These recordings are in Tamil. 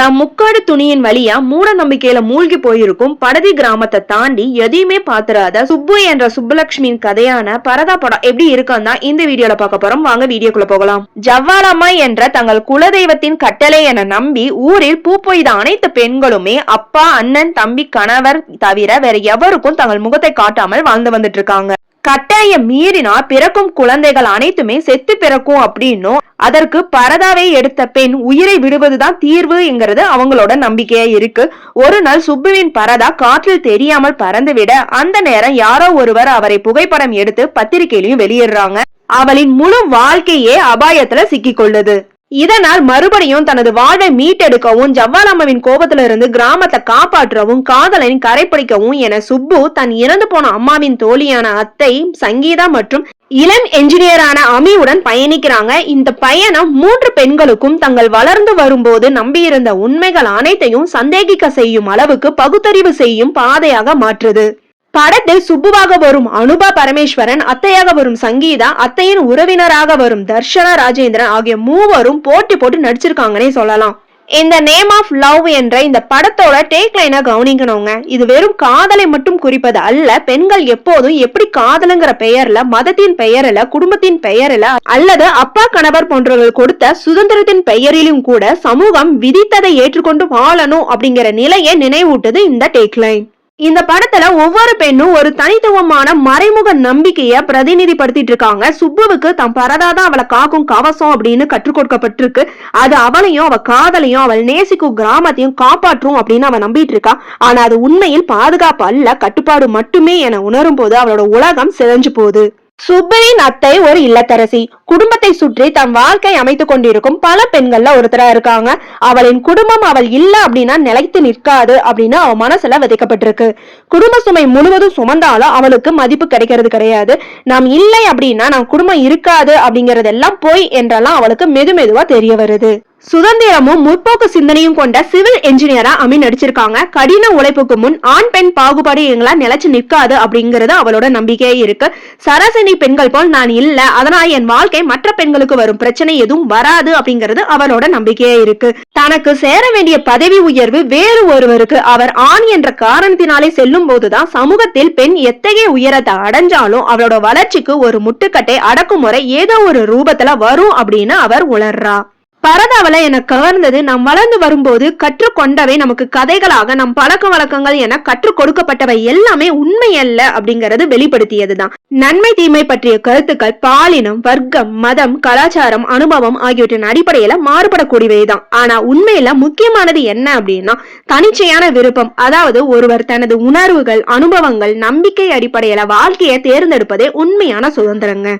தாம் முக்காடு துணியின் வழியா மூட நம்பிக்கையில மூழ்கி போயிருக்கும் படதி கிராமத்தை தாண்டி எதையுமே பாத்துறாத சுப்பு என்ற சுப்புலட்சுமியின் கதையான பரதா படம் எப்படி இருக்கும் தான் இந்த வீடியோல பார்க்க போறோம். வாங்க வீடியோக்குள்ள போகலாம். ஜவ்வாலம்மா என்ற தங்கள் குலதெய்வத்தின் கட்டளை என நம்பி ஊரில் பூ பொய்த அனைத்து பெண்களுமே அப்பா அண்ணன் தம்பி கணவர் தவிர வேற எவருக்கும் தங்கள் முகத்தை காட்டாமல் வாழ்ந்து வந்துட்டு இருக்காங்க. கட்டாயம் மீறினா பிறக்கும் குழந்தைகள் அனைத்துமே செத்து பிறக்கும் அப்படின்னும் அதற்கு பரதாவை எடுத்த பெண் உயிரை விடுவதுதான் தீர்வுங்கிறது அவங்களோட நம்பிக்கையா இருக்கு. ஒரு நாள் சுப்புவின் பரதா காற்றில் தெரியாமல் பறந்துவிட அந்த நேரம் யாரோ ஒருவர் அவரை புகைப்படம் எடுத்து பத்திரிகையிலையும் வெளியிடுறாங்க. அவளின் முழு வாழ்க்கையே அபாயத்துல சிக்கிக்கொள்ளுது. இதனால் மறுபடியும் தனது வாழை மீட்டெடுக்கவும் ஜவ்வாலம்மாவின் கோபத்திலிருந்து கிராமத்தை காப்பாற்றவும் காதலன் கரைப்பிடிக்கவும் என சுப்பு தன் இறந்து போன அம்மாவின் தோழியான அத்தை சங்கீதா மற்றும் இளம் என்ஜினியரான அமியுடன் பயணிக்கிறாங்க. இந்த பயணம் மூன்று பெண்களுக்கும் தங்கள் வளர்ந்து வரும்போது நம்பியிருந்த உண்மைகள் அனைத்தையும் சந்தேகிக்க செய்யும் அளவுக்கு பகுத்தறிவு செய்யும் பாதையாக மாற்றுது. படத்தில் சுப்புவாக வரும் அனுபா பரமேஸ்வரன் அத்தையாக வரும் சங்கீதா அத்தையின் உறவினராக வரும் தர்ஷனா ராஜேந்திரன் ஆகிய மூவரும் போட்டி போட்டு நடிச்சிருக்காங்கன்னே சொல்லலாம். இந்த நேம் ஆஃப் லவ் என்ற இந்த படத்தோட டேக் லைனை கவனிக்கணுங்க. இது வெறும் காதலை மட்டும் குறிப்பது அல்ல பெண்கள் எப்போதும் எப்படி காதலுங்கிற பெயர்ல மதத்தின் பெயரில குடும்பத்தின் பெயரில அல்லது அப்பா கணவர் போன்றவர்கள் கொடுத்த சுதந்திரத்தின் பெயரிலும் கூட சமூகம் விதித்ததை ஏற்றுக்கொண்டு வாழணும் அப்படிங்கிற நிலையை நினைவூட்டுது இந்த டேக் லைன் இந்த படத்துல ஒவ்வொரு பெண்ணும் ஒரு தனித்துவமான மறைமுக நம்பிக்கைய பிரதிநிதிப்படுத்திட்டு இருக்காங்க. சுப்புவுக்கு தம் பரதாதான் அவளை காக்கும் கவசம் அப்படின்னு கற்றுக் கொடுக்கப்பட்டிருக்கு. அது அவளையும் அவ காதலையும் அவள் நேசிக்கும் கிராமத்தையும் காப்பாற்றும் அப்படின்னு அவன் நம்பிட்டு இருக்கா. ஆனா அது உண்மையில் பாதுகாப்பு அல்ல கட்டுப்பாடு மட்டுமே என உணரும் போது அவளோட உலகம் சிதைஞ்சு போகுது. சுப்பரின் அத்தை ஒரு இல்லத்தரசி. குடும்பத்தை சுற்றி தன் வாழ்க்கை அமைத்துக் கொண்டிருக்கும் பல பெண்கள்ல ஒருத்தரா இருக்காங்க. அவளின் குடும்பம் அவள் இல்ல அப்படின்னா நிலைத்து நிற்காது அப்படின்னு அவ மனசுல விதைக்கப்பட்டிருக்கு. குடும்ப சுமை முழுவதும் சுமந்தாலும் அவளுக்கு மதிப்பு கிடைக்கிறது கிடையாது. நாம் இல்லை அப்படின்னா நம் குடும்பம் இருக்காது அப்படிங்கறதெல்லாம் போய் என்றெல்லாம் அவளுக்கு மெது மெதுவா தெரிய வருது. சுதந்திரமும் முற்போக்கு சிந்தனையும் கொண்ட சிவில் என்ஜினியரா அமி நடிச்சிருக்காங்க. கடின உழைப்புக்கு முன் ஆண் பெண் பாகுபாடு எங்களா நிலைச்சு நிற்காது அப்படிங்கறது அவளோட நம்பிக்கையே இருக்கு. சராசரி பெண்கள் போல் நான் இல்ல. அதனால என் வாழ்க்கை மற்ற பெண்களுக்கு வரும். பிரச்சனை எதுவும் வராது அப்படிங்கறது அவளோட நம்பிக்கையே இருக்கு. தனக்கு சேர வேண்டிய பதவி உயர்வு வேறு ஒருவருக்கு. அவர் ஆண் என்ற காரணத்தினாலே செல்லும் போதுதான் சமூகத்தில் பெண் எத்தகைய உயரத்தை அடைஞ்சாலும் அவளோட வளர்ச்சிக்கு ஒரு முட்டுக்கட்டை அடக்குமுறை ஏதோ ஒரு ரூபத்துல வரும் அப்படின்னு அவர் உணர்றா பரதாவில் என கவர்ந்தது நாம் வளர்ந்து வரும்போது கற்றுக்கொண்டவை நமக்கு கதைகளாக நம் பழக்க வழக்கங்கள் என கற்றுக் கொடுக்கப்பட்டவை எல்லாமே உண்மை அல்ல அப்படிங்கறது வெளிப்படுத்தியதுதான். நன்மை தீமை பற்றிய கருத்துக்கள் பாலினம் வர்க்கம் மதம் கலாச்சாரம் அனுபவம் ஆகியவற்றின் அடிப்படையில மாறுபடக்கூடியவைதான். ஆனா உண்மையில முக்கியமானது என்ன அப்படின்னா தனிச்சையான விருப்பம். அதாவது ஒருவர் தனது உணர்வுகள் அனுபவங்கள் நம்பிக்கை அடிப்படையில வாழ்க்கையை தேர்ந்தெடுப்பதே உண்மையான சுதந்திரங்க.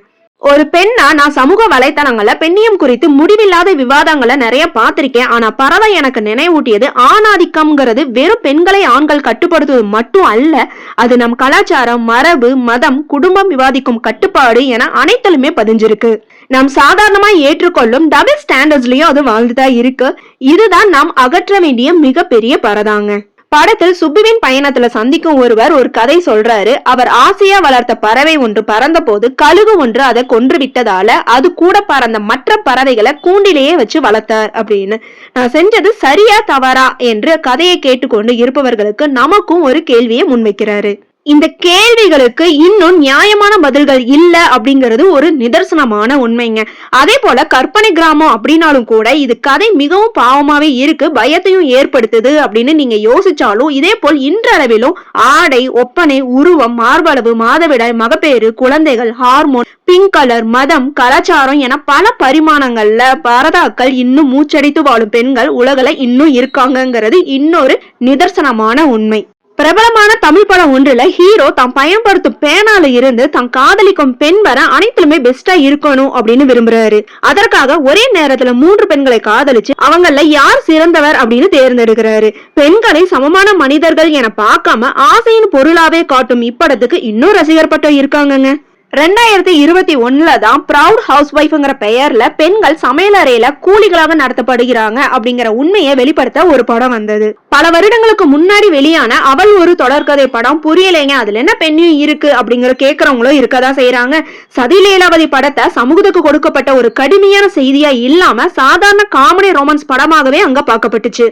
ஒரு பெண்ணா நான் சமூக வலைத்தளங்கள்ல பெண்ணியம் குறித்து முடிவில்லாத விவாதங்களை நிறைய பார்த்திருக்கேன். ஆனா பறவை எனக்கு நினைவூட்டியது ஆணாதிக்கம்ங்கிறது வெறும் பெண்களை ஆண்கள் கட்டுப்படுத்துவது மட்டும் அல்ல. அது நம் கலாச்சாரம் மரபு மதம் குடும்பம் விவாதிக்கும் கட்டுப்பாடு என அனைத்திலுமே பதிஞ்சிருக்கு. நாம் சாதாரணமா ஏற்றுக்கொள்ளும் டபுள் ஸ்டாண்டர்ட்ஸ்லயும் அது வாழ்ந்துதான் இருக்கு. இதுதான் நாம் அகற்ற வேண்டிய மிகப்பெரிய பரதாங்க. படத்தில் சுப்புவின் பயணத்துல சந்திக்கும் ஒருவர் ஒரு கதை சொல்றாரு. அவர் ஆசையா வளர்த்த பறவை ஒன்று பறந்த போது கழுகு ஒன்று அதை கொன்று விட்டதால அது கூட பறந்த மற்ற பறவைகளை கூண்டிலேயே வச்சு வளர்த்தார் அப்படின்னு. நான் செஞ்சது சரியா தவறா என்று கதையை கேட்டுக்கொண்டு இருப்பவர்களுக்கு நமக்கும் ஒரு கேள்வியை முன்வைக்கிறாரு. இந்த கேள்விகளுக்கு இன்னும் நியாயமான பதில்கள் இல்ல அப்படிங்கிறது ஒரு நிதர்சனமான உண்மைங்க. அதே போல கற்பனை கிராமம் அப்படின்னாலும் கூட இது கதை மிகவும் பாவமாவே இருக்கு பயத்தையும் ஏற்படுத்துது அப்படின்னு நீங்க யோசிச்சாலும் இதே போல் இன்றளவிலும் ஆடை ஒப்பனை உருவம் மார்பளவு மாதவிடாய் மகப்பேறு குழந்தைகள் ஹார்மோன் பிங்க் கலர் மதம் கலாச்சாரம் என பல பரிமாணங்கள்ல பரதாக்கள் இன்னும் மூச்சடித்து வாழும் பெண்கள் உலகில் இன்னும் இருக்காங்கங்கிறது இன்னொரு நிதர்சனமான உண்மை. பிரபலமான தமிழ் படம் ஒன்றுல ஹீரோ தான் பயன்படுத்தும் பேனால இருந்து தான் காதலிக்கும் பெண் வர அனைத்திலுமே பெஸ்டா இருக்கணும் அப்படின்னு விரும்புறாரு. அதற்காக ஒரே நேரத்துல மூன்று பெண்களை காதலிச்சு அவங்கள யார் சிறந்தவர் அப்படின்னு தேர்ந்தெடுக்கிறாரு. பெண்களை சமமான மனிதர்கள் என பார்க்காம ஆசையின் பொருளாவே காட்டும் இப்படத்துக்கு இன்னும் ரசிகர் பட்டம் இருக்காங்கங்க. ரெண்டாயிரத்தி இருபத்தி ஒன்னுல தான் ப்ரௌட் ஹவுஸ் ஒய்ஃப்ங்கிற பெயர்ல பெண்கள் சமையலறையில கூலிகளாக நடத்தப்படுகிறாங்க அப்படிங்கிற உண்மையை வெளிப்படுத்த ஒரு படம் வந்தது. பல வருடங்களுக்கு முன்னாடி வெளியான அவள் ஒரு தொடர்கதை படம் புரியலைங்க அதுல என்ன பெண்ணும் இருக்கு? அப்படிங்கிற கேக்குறவங்களும் இருக்கதான் செய்யறாங்க சதிலீலாவதி படத்தை சமூகத்துக்கு கொடுக்கப்பட்ட ஒரு கடுமையான செய்தியா இல்லாம சாதாரண காமெடி ரொமான்ஸ் படமாகவே அங்க பார்க்கப்பட்டுச்சு.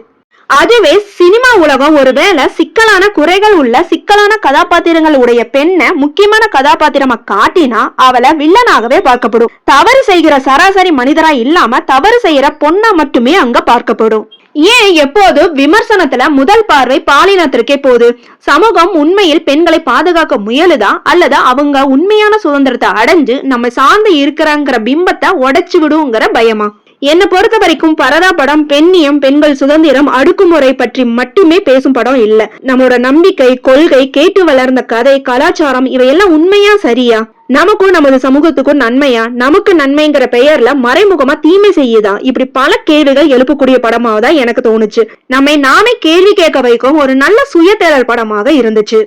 அதுவே சினிமா உலகம் ஒருவேளை சிக்கலான குறைகள் உள்ள சிக்கலான கதாபாத்திரங்கள் உடைய பெண்ணை முக்கியமான கதாபாத்திரமா காட்டினா அவளை வில்லனாகவே பார்க்கப்படும். தவறு செய்கிற சராசரி மனிதரா இல்லாம தவறு செய்யற பொண்ணா மட்டுமே அங்க பார்க்கப்படும். ஏன் எப்போது விமர்சனத்துல முதல் பார்வை பாலினத்திற்கே போகுது? சமூகம் உண்மையில் பெண்களை பாதுகாக்க முயலுதா? அல்லது அவங்க உண்மையான சுதந்திரத்தை அடைஞ்சு நம்ம சார்ந்து இருக்கிறாங்கிற பிம்பத்தை உடைச்சு விடுங்கிற பயமா? என்னை பொறுத்த வரைக்கும் பரதா படம் பெண்ணியம் பெண்கள் சுதந்திரம் அடுக்குமுறை பற்றி மட்டுமே பேசும் படம் இல்ல. நம்மளோட நம்பிக்கை கொள்கை கேட்டு வளர்ந்த கதை கலாச்சாரம் இவையெல்லாம் உண்மையா சரியா? நமக்கும் நமது சமூகத்துக்கும் நன்மையா? நமக்கு நன்மைங்கிற பெயர்ல மறைமுகமா தீமை செய்யுதா? இப்படி பல கேள்விகள் எழுப்பக்கூடிய படமாக தான் எனக்கு தோணுச்சு. நம்மை நாமே கேள்வி கேட்க வைக்கும் ஒரு நல்ல சுயதேடல் படமாக இருந்துச்சு.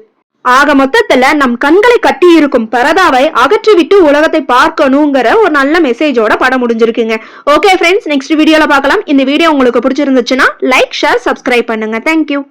ஆக மொத்தத்துல நம் கண்களை கட்டி இருக்கும் பரதாவை அகற்றிவிட்டு உலகத்தை பார்க்கணுங்கிற ஒரு நல்ல மெசேஜோட படம் முடிஞ்சிருக்குங்க. ஓகே ஃப்ரெண்ட்ஸ் நெக்ஸ்ட் வீடியோல பார்க்கலாம். இந்த வீடியோ உங்களுக்கு பிடிச்சிருந்துச்சுன்னா லைக் ஷேர் சப்ஸ்கிரைப் பண்ணுங்க. Thank you